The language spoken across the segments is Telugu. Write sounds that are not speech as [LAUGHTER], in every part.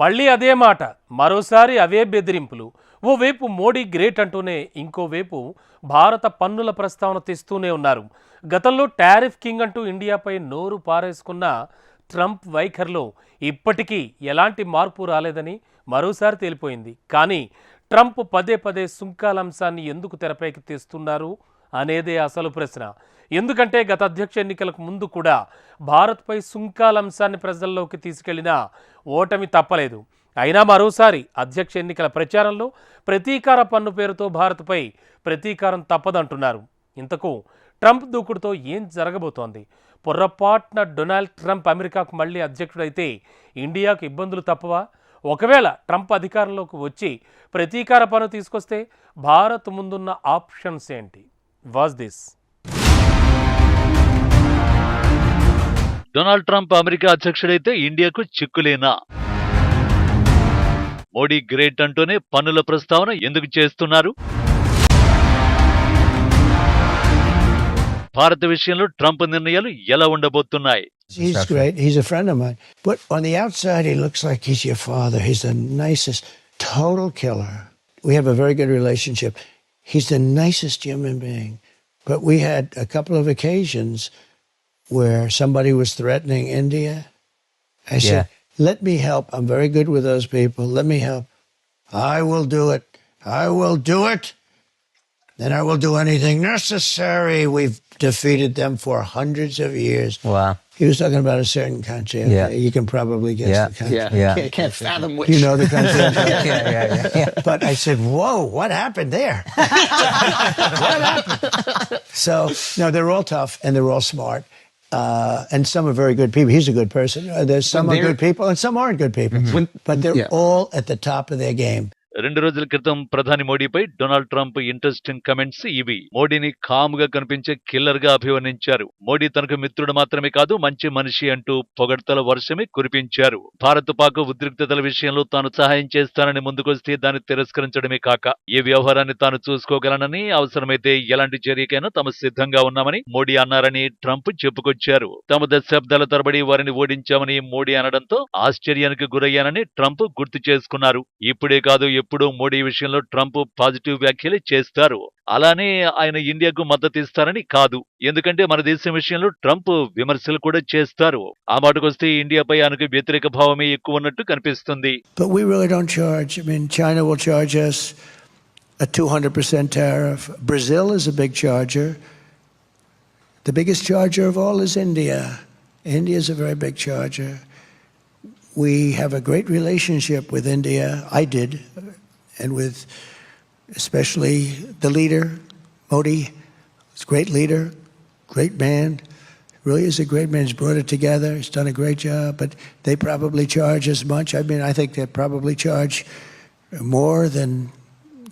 మళ్ళీ అదే మాట మరోసారి అవే బెదిరింపులు. ఓవైపు మోడీ గ్రేట్ అంటూనే ఇంకోవైపు భారత పన్నుల ప్రస్తావన తెస్తూనే ఉన్నారు. గతంలో టారిఫ్ కింగ్ అంటూ ఇండియాపై నోరు పారేసుకున్న ట్రంప్ వైఖరిలో ఇప్పటికీ ఎలాంటి మార్పు రాలేదని మరోసారి తేలిపోయింది. కానీ ట్రంప్ పదే పదే సుంకాల అంశాన్ని ఎందుకు తెరపైకి తెస్తున్నారు అనేదే అసలు ప్రశ్న. ఎందుకంటే గత అధ్యక్ష ఎన్నికలకు ముందు కూడా భారత్పై సుంకాల అంశాన్ని ప్రజల్లోకి తీసుకెళ్ళిన ఓటమి తప్పలేదు. అయినా మరోసారి అధ్యక్ష ఎన్నికల ప్రచారంలో ప్రతీకార పన్ను పేరుతో భారత్పై ప్రతీకారం తప్పదంటున్నారు. ఇంతకు ట్రంప్ దూకుడుతో ఏం జరగబోతోంది? పొర్రపాట్న డొనాల్డ్ ట్రంప్ అమెరికాకు మళ్ళీ అధ్యక్షుడైతే ఇండియాకు ఇబ్బందులు తప్పవా? ఒకవేళ ట్రంప్ అధికారంలోకి వచ్చి ప్రతీకార పన్ను తీసుకొస్తే భారత్ ముందున్న ఆప్షన్స్ ఏంటి? Was this. Donald Trump America అధ్యక్షుడైతే ఇండియాకు చిక్కులేనా మోడీ గ్రేట్ అంటూనే పన్నుల ప్రస్తావన ఎందుకు చేస్తున్నారు భారత విషయంలో ట్రంప్ నిర్ణయాలు ఎలా ఉండబోతున్నాయి He's great. He's a friend of mine. But on the outside, he looks like he's your father. He's the nicest, total killer. We have a very good relationship. He's the nicest human being. But we had a couple of occasions where somebody was threatening India. I said, Yeah. let me help. I'm very good with those people. Let me help. I will do it. I will do it. Then I will do anything necessary. We've defeated them for hundreds of years. Wow. He was talking about a certain country. Okay, Yeah. You can probably guess Yeah. the country. Yeah. Can't, can't fathom which. You know the country. [LAUGHS] yeah, yeah, yeah, yeah. But I said, whoa, what happened there? [LAUGHS] what happened? So, no, they're all tough and they're all smart. Uh, and some are very good people. He's a good person. Uh, there's some are good people and some aren't good people. When- but they're yeah. all at the top of their game. రెండు రోజుల క్రితం ప్రధాని మోడీపై డొనాల్డ్ ట్రంప్ ఇంట్రెస్టింగ్ కమెంట్స్ ఇవి. మోడీని కామ్గా కనిపించే కిల్లర్గా అభివర్ణించారు. మోడీ తనకు మిత్రుడు మాత్రమే కాదు మంచి మనిషి అంటూ పొగడ్తల వర్షమే కురిపించారు. భారత్ పాక్ ఉద్రిక్తతల విషయంలో తాను సహాయం చేస్తానని ముందుకొస్తే దాన్ని తిరస్కరించడమే కాక ఈ వ్యవహారాన్ని తాను చూసుకోగలనని అవసరమైతే ఎలాంటి చర్యకైనా తాము సిద్ధంగా ఉన్నామని మోడీ అన్నారని ట్రంప్ చెప్పుకొచ్చారు. తమ దశాబ్దాల తరబడి వారిని ఓడించామని మోడీ అనడంతో ఆశ్చర్యానికి గురయ్యానని ట్రంప్ గుర్తు చేసుకున్నారు. ఇప్పుడే కాదు ఎప్పుడూ మోడీ విషయంలో ట్రంప్ పాజిటివ్ వ్యాఖ్యలే చేస్తారు అలానే ఆయన ఇండియాకు మద్దతు ఇస్తారని కాదు ఎందుకంటే మన దేశం విషయంలో ట్రంప్ విమర్శలు కూడా చేస్తారు ఆ మాటకొస్తే ఇండియాపై ఆయనకు వ్యతిరేక భావమే ఎక్కువ ఉన్నట్టు కనిపిస్తుంది The biggest charger of all is India. India is a very big charger. We have a great relationship with India. I did and with especially the leader, Modi. He's a great leader, great man. Really is a great man. He's brought it together. He's done a great job. But they probably charge as much. I mean, I think they probably charge more than,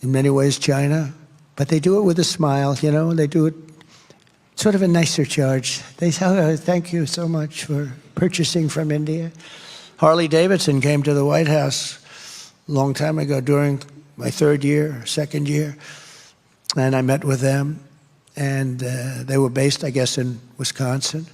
in many ways, China. But they do it with a smile, you know. They do it sort of a nicer charge. They say, oh, thank you so much for purchasing from India. Harley Davidson came to the White House a long time ago during my third year, second year, and I met with them. And uh, they were based, I guess, in Wisconsin.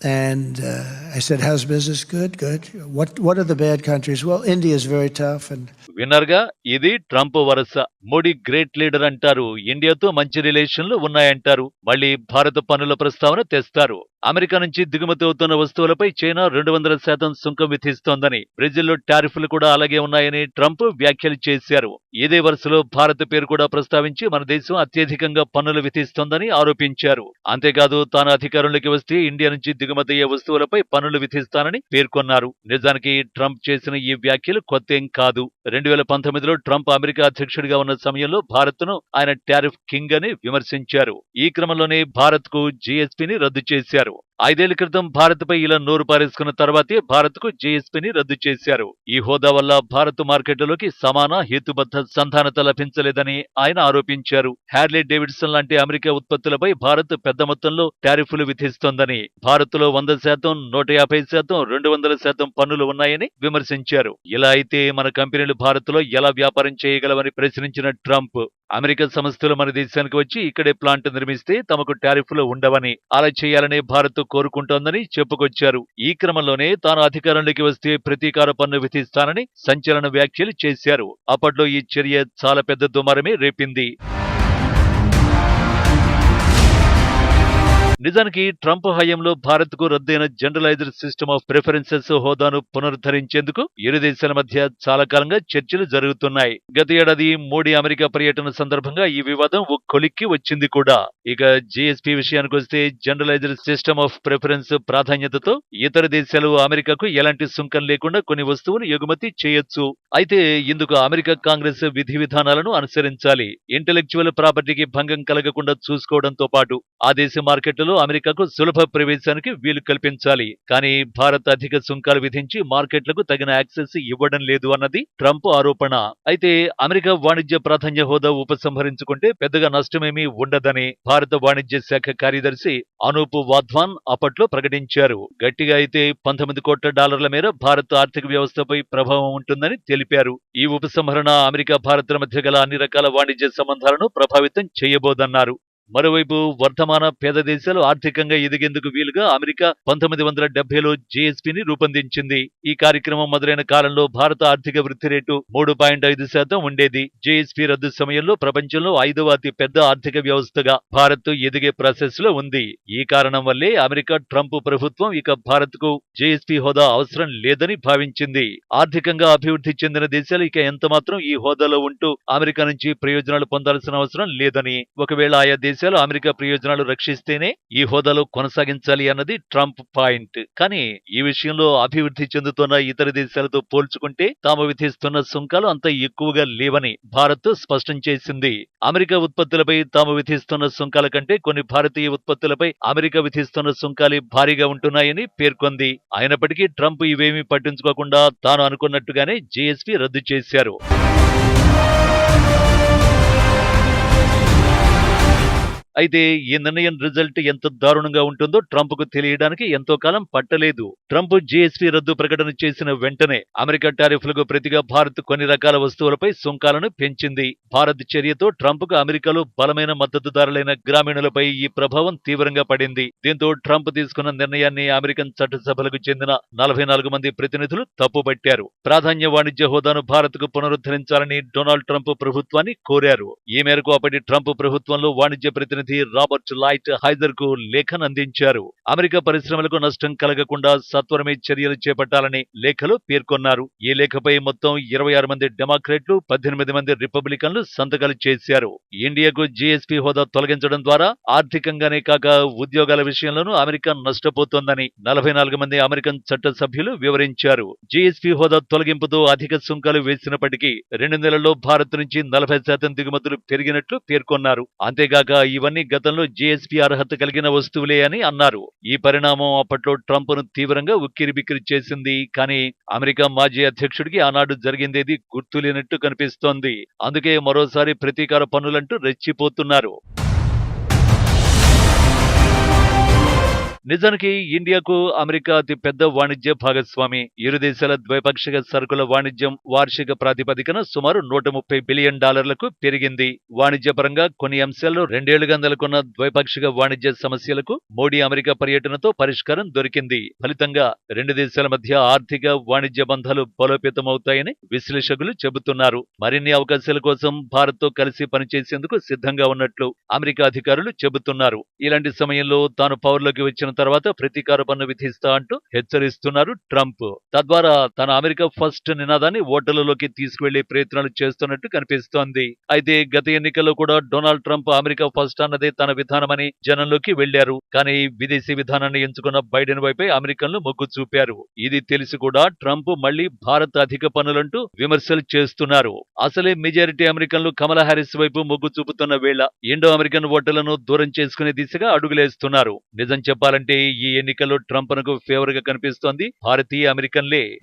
And uh, I said, "How's business? Good, good. What What are the bad countries? Well, India is very tough, and విన్నర్గా ఇది ట్రంప్ వరుస మోడీ గ్రేట్ లీడర్ అంటారు ఇండియాతో మంచి రిలేషన్లు ఉన్నాయంటారు మళ్ళీ భారత పన్నుల ప్రస్తావన తెస్తారు అమెరికా నుంచి దిగుమతి అవుతున్న వస్తువులపై చైనా రెండు వందల శాతం సుంకం విధిస్తోందని బ్రెజిల్లో టారిఫ్లు కూడా అలాగే ఉన్నాయని ట్రంప్ వ్యాఖ్యలు చేశారు ఇదే వరుసలో భారత్ పేరు కూడా ప్రస్తావించి మన దేశం అత్యధికంగా పన్నులు విధిస్తోందని ఆరోపించారు అంతేకాదు తాను అధికారంలోకి వస్తే ఇండియా నుంచి దిగుమతయ్యే వస్తువులపై పన్నులు విధిస్తానని పేర్కొన్నారు. నిజానికి ట్రంప్ చేసిన ఈ వ్యాఖ్యలు కొత్తేం కాదు. రెండు వేల పంతొమ్మిదిలో ట్రంప్ అమెరికా అధ్యక్షుడిగా ఉన్న సమయంలో భారత్ను ఆయన టారిఫ్ కింగ్ అని విమర్శించారు. ఈ క్రమంలోనే భారత్కు జీఎస్పీని రద్దు చేశారు. ఐదేళ్ళ క్రితం భారత్పై ఇలా నోరు పారేసుకున్న తర్వాతే భారత్కు జేఎస్పీని జీఎస్పీని రద్దు చేశారు. ఈ హోదా వల్ల భారత్ మార్కెట్లలోకి సమాన హేతుబద్ధ సంధానత లభించలేదని ఆయన ఆరోపించారు. హ్యార్లీ డేవిడ్సన్ లాంటి అమెరికా ఉత్పత్తులపై భారత్ పెద్ద మొత్తంలో టారిఫ్లు విధిస్తోందని భారత్లో వంద శాతం నూట యాభై శాతం రెండు వందల శాతం పన్నులు ఉన్నాయని విమర్శించారు. ఇలా అయితే మన కంపెనీలు భారత్లో ఎలా వ్యాపారం చేయగలవని ప్రశ్నించిన ట్రంప్ అమెరికా సంస్థలు మన దేశానికి వచ్చి ఇక్కడే ప్లాంట్ నిర్మిస్తే తమకు టారిఫ్లు ఉండవని అలా చేయాలనే భారత్ కోరుకుంటోందని చెప్పుకొచ్చారు. ఈ క్రమంలోనే తాను అధికారంలోకి వస్తే ప్రతీకార పన్ను విధిస్తానని సంచలన వ్యాఖ్యలు చేశారు. అప్పట్లో ఈ చర్య చాలా పెద్ద దుమారమే రేపింది. నిజానికి ట్రంప్ హయాంలో భారత్కు రద్దయిన జనరలైజ్డ్ సిస్టమ్ ఆఫ్ ప్రిఫరెన్సెస్ హోదాను పునరుద్ధరించేందుకు ఇరు దేశాల మధ్య చాలా కాలంగా చర్చలు జరుగుతున్నాయి. గత ఏడాది మోడీ అమెరికా పర్యటన సందర్భంగా ఈ వివాదం ఓ కొలిక్కి వచ్చింది కూడా. ఇక జీఎస్పీ విషయానికి వస్తే జనరలైజ్డ్ సిస్టమ్ ఆఫ్ ప్రిఫరెన్స్ ప్రాధాన్యతతో ఇతర దేశాలు అమెరికాకు ఎలాంటి సుంకం లేకుండా కొన్ని వస్తువులు ఎగుమతి చేయొచ్చు. అయితే ఇందుకు అమెరికా కాంగ్రెస్ విధి విధానాలను అనుసరించాలి. ఇంటెలెక్చువల్ ప్రాపర్టీకి భంగం కలగకుండా చూసుకోవడంతో పాటు ఆ దేశ మార్కెట్లలో అమెరికాకు సులభ ప్రవేశానికి వీలు కల్పించాలి. కానీ భారత్ అధిక సుంకాలు విధించి మార్కెట్లకు తగిన యాక్సెస్ ఇవ్వడం లేదు అన్నది ట్రంప్ ఆరోపణ. అయితే అమెరికా వాణిజ్య ప్రాధాన్య హోదా ఉపసంహరించుకుంటే పెద్దగా నష్టమేమీ ఉండదని భారత వాణిజ్య శాఖ కార్యదర్శి అనూప్ వాధ్వాన్ అప్పట్లో ప్రకటించారు. గట్టిగా అయితే పంతొమ్మిది కోట్ల డాలర్ల మేర భారత్ ఆర్థిక వ్యవస్థపై ప్రభావం ఉంటుందని తెలిపారు. ఈ ఉపసంహరణ అమెరికా భారత్ల మధ్య గల అన్ని రకాల వాణిజ్య సంబంధాలను ప్రభావితం చేయబోదన్నారు. మరోవైపు వర్ధమాన పేద దేశాలు ఆర్థికంగా ఎదిగేందుకు వీలుగా అమెరికా పంతొమ్మిది వందల డెబ్బైలో జీఎస్పీని రూపొందించింది. ఈ కార్యక్రమం మొదలైన కాలంలో భారత ఆర్థిక వృద్ధి రేటు మూడు పాయింట్ ఐదు శాతం ఉండేది. జీఎస్పీ రద్దు సమయంలో ప్రపంచంలో ఐదవ అతి పెద్ద ఆర్థిక వ్యవస్థగా భారత్ ఎదిగే ప్రాసెస్లో ఉంది. ఈ కారణం వల్లే అమెరికా ట్రంప్ ప్రభుత్వం ఇక భారత్కు జీఎస్పీ హోదా అవసరం లేదని భావించింది. ఆర్థికంగా అభివృద్ధి చెందిన దేశాలు ఇక ఎంత మాత్రం ఈ హోదాలో ఉంటూ అమెరికా నుంచి ప్రయోజనాలు పొందాల్సిన అవసరం లేదని. ఒకవేళ ఆయా దేశాలు అమెరికా ప్రయోజనాలు రక్షిస్తేనే ఈ హోదాలో కొనసాగించాలి అన్నది ట్రంప్ పాయింట్. కానీ ఈ విషయంలో అభివృద్ధి చెందుతున్న ఇతర దేశాలతో పోల్చుకుంటే తాము విధిస్తున్న సుంకాలు అంత ఎక్కువగా లేవని భారత్ స్పష్టం చేసింది. అమెరికా ఉత్పత్తులపై తాము విధిస్తున్న సుంకాల కంటే కొన్ని భారతీయ ఉత్పత్తులపై అమెరికా విధిస్తున్న సుంకాలే భారీగా ఉంటున్నాయని పేర్కొంది. అయినప్పటికీ ట్రంప్ ఇవేమీ పట్టించుకోకుండా తాను అనుకున్నట్టుగానే జీఎస్పీ రద్దు చేశారు. అయితే ఈ నిర్ణయం రిజల్ట్ ఎంత దారుణంగా ఉంటుందో ట్రంప్కు తెలియడానికి ఎంతో కాలం పట్టలేదు. ట్రంప్ జీఎస్టీ రద్దు ప్రకటన చేసిన వెంటనే అమెరికా టారిఫ్లకు ప్రతిగా భారత్ కొన్ని రకాల వస్తువులపై సుంకాలను పెంచింది. భారత్ చర్యతో ట్రంప్కు అమెరికాలో బలమైన మద్దతుదారులైన గ్రామీణులపై ఈ ప్రభావం తీవ్రంగా పడింది. దీంతో ట్రంప్ తీసుకున్న నిర్ణయాన్ని అమెరికన్ చట్టసభలకు చెందిన నలభై నాలుగు మంది ప్రతినిధులు తప్పుపట్టారు. ప్రాధాన్య వాణిజ్య హోదాను భారత్కు పునరుద్ధరించాలని డొనాల్డ్ ట్రంప్ ప్రభుత్వాన్ని కోరారు. ఈ మేరకు అప్పటి ట్రంప్ ప్రభుత్వంలో వాణిజ్య ప్రతినిధి రాబర్ట్ లైట్ హైదర్కు లేఖను అందించారు అమెరికా పరిశ్రమలకు నష్టం కలగకుండా సత్వరమే చర్యలు చేపట్టాలని లేఖలో పేర్కొన్నారు. ఈ లేఖపై మొత్తం ఇరవై ఆరు మంది డెమోక్రేట్లు పద్దెనిమిది మంది రిపబ్లికన్లు సంతకాలు చేశారు. ఇండియాకు జీఎస్పీ హోదా తొలగించడం ద్వారా ఆర్థికంగానే కాక ఉద్యోగాల విషయంలోనూ అమెరికా నష్టపోతోందని నలభై నాలుగు మంది అమెరికన్ చట్ట సభ్యులు వివరించారు. జీఎస్పీ హోదా తొలగింపుతో అధిక సుంకాలు వేసినప్పటికీ రెండు నెలల్లో భారత్ నుంచి నలభై శాతం దిగుమతులు పెరిగినట్లు పేర్కొన్నారు. అంతేగాక ఇవన్నీ గతంలో జీఎస్పీ అర్హత కలిగిన వస్తువులే అని అన్నారు. ఈ పరిణామం అప్పట్లో ట్రంప్ను తీవ్రంగా ఉక్కిరిబిక్కిరి చేసింది. కానీ అమెరికా మాజీ అధ్యక్షుడికి ఆనాడు జరిగిందేది గుర్తులేనట్టు కనిపిస్తోంది. అందుకే మరోసారి ప్రతీకార పనులంటూ రెచ్చిపోతున్నారు. నిజానికి ఇండియాకు అమెరికా అతి పెద్ద వాణిజ్య భాగస్వామి. ఇరు దేశాల ద్వైపాక్షిక సరుకుల వాణిజ్యం వార్షిక ప్రాతిపదికన సుమారు నూట ముప్పై బిలియన్ డాలర్లకు పెరిగింది. వాణిజ్యపరంగా కొన్ని అంశాల్లో రెండేళ్ళుగా నెలకొన్న ద్వైపాక్షిక వాణిజ్య సమస్యలకు మోడీ అమెరికా పర్యటనతో పరిష్కారం దొరికింది. ఫలితంగా రెండు దేశాల మధ్య ఆర్థిక వాణిజ్య బంధాలు బలోపేతమవుతాయని విశ్లేషకులు చెబుతున్నారు. మరిన్ని అవకాశాల కోసం భారత్తో కలిసి పనిచేసేందుకు సిద్ధంగా ఉన్నట్లు అమెరికా అధికారులు చెబుతున్నారు. ఇలాంటి సమయంలో తాను పవర్లోకి వచ్చిన తర్వాత ప్రతీకార పన్ను విధిస్తా అంటూ హెచ్చరిస్తున్నారు ట్రంప్. తద్వారా తన అమెరికా ఫస్ట్ నినాదాన్ని ఓటర్లలోకి తీసుకువెళ్ళే ప్రయత్నాలు చేస్తున్నట్టు కనిపిస్తోంది. అయితే గత ఎన్నికల్లో కూడా డొనాల్డ్ ట్రంప్ అమెరికా ఫస్ట్ అన్నదే తన విధానమని జనంలోకి వెళ్ళారు. కానీ విదేశీ విధానాన్ని ఎంచుకున్న బైడెన్ వైపే అమెరికన్లు మొగ్గు చూపారు. ఇది తెలిసి కూడా ట్రంప్ మళ్ళీ భారత్ అధిక పనులంటూ విమర్శలు చేస్తున్నారు. అసలే మెజారిటీ అమెరికన్లు కమలా హారిస్ వైపు మొగ్గు చూపుతున్న వేళ ఇండో అమెరికన్ ఓటర్లను దూరం చేసుకునే దిశగా అడుగులేస్తున్నారు. నిజం చెప్పాలంటే ఈ ఎన్నికల్లో ట్రంప్నకు ఫేవర్గా కనిపిస్తోంది. భారతీయ అమెరికన్లే.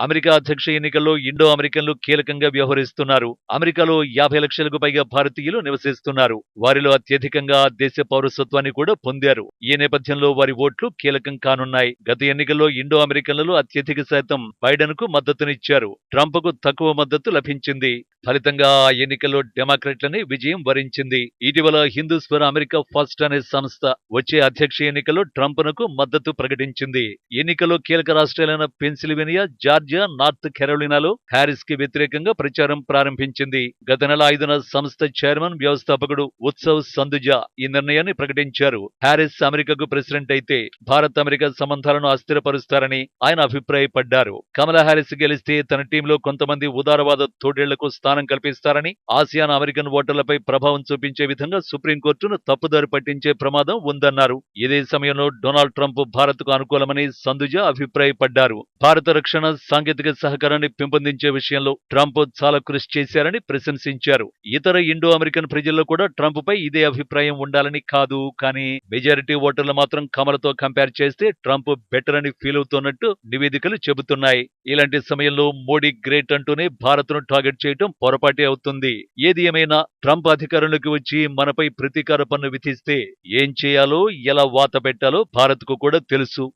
అమెరికా అధ్యక్ష ఎన్నికల్లో ఇండో అమెరికన్లు కీలకంగా వ్యవహరిస్తున్నారు. అమెరికాలో యాభై లక్షలకు పైగా భారతీయులు నివసిస్తున్నారు. వారిలో అత్యధికంగా దేశ పౌరసత్వాన్ని కూడా పొందారు. ఈ నేపథ్యంలో వారి ఓట్లు కీలకం కానున్నాయి. గత ఎన్నికల్లో ఇండో అమెరికన్లలో అత్యధిక శాతం బైడెన్కు మద్దతునిచ్చారు. ట్రంప్కు తక్కువ మద్దతు లభించింది. ఫలితంగా ఆ ఎన్నికల్లో డెమోక్రాట్లని విజయం వరించింది. ఇటీవల హిందూ స్వర అమెరికా ఫస్ట్ అనే సంస్థ వచ్చే అధ్యక్ష ఎన్నికల్లో ట్రంప్నకు మద్దతు ప్రకటించింది. ఎన్నికల్లో కీలక రాష్ట్రాలైన పెన్సిల్వేనియా జార్జియా నార్త్ కెరోలినాలో హ్యారిస్కి వ్యతిరేకంగా ప్రచారం ప్రారంభించింది. గత నెల ఐదున సంస్థ చైర్మన్ వ్యవస్థాపకుడు ఉత్సవ్ సందుజా ఈ నిర్ణయాన్ని ప్రకటించారు. హ్యారిస్ అమెరికాకు ప్రెసిడెంట్ అయితే భారత్ అమెరికా సంబంధాలను అస్థిరపరుస్తారని ఆయన అభిప్రాయపడ్డారు. కమలా హ్యారిస్ గెలిస్తే తన టీంలో కొంతమంది ఉదారవాద తోడేళ్ళకు స్థానం కల్పిస్తారని ఆసియాన్ అమెరికన్ ఓటర్లపై ప్రభావం చూపించే విధంగా సుప్రీంకోర్టును తప్పుదారి పట్టించే ప్రమాదం ఉందన్నారు. ఇదే సమయంలో డొనాల్డ్ ట్రంప్ భారత్కు అనుకూలమని సందుజ అభిప్రాయపడ్డారు. భారత రక్షణ సాంకేతిక సహకారాన్ని పెంపొందించే విషయంలో ట్రంప్ చాలా కృషి చేశారని ప్రశంసించారు. ఇతర ఇండో అమెరికన్ ప్రజల్లో కూడా ట్రంప్ పై ఇదే అభిప్రాయం ఉండాలని కాదు. కానీ మెజారిటీ ఓటర్లు మాత్రం కమలతో కంపేర్ చేస్తే ట్రంప్ బెటర్ అని ఫీల్ అవుతున్నట్టు నివేదికలు చెబుతున్నాయి. ఇలాంటి సమయంలో మోడీ గ్రేట్ అంటూనే భారత్ను టార్గెట్ చేయడం పొరపాటే అవుతుంది. ఏది ఏమైనా ట్రంప్ అధికారంలోకి వచ్చి మనపై ప్రతీకార పన్ను విధిస్తే ఏం చేయాలో ఎలా వాత పెట్టాలో భారత్కు కూడా తెలుసు.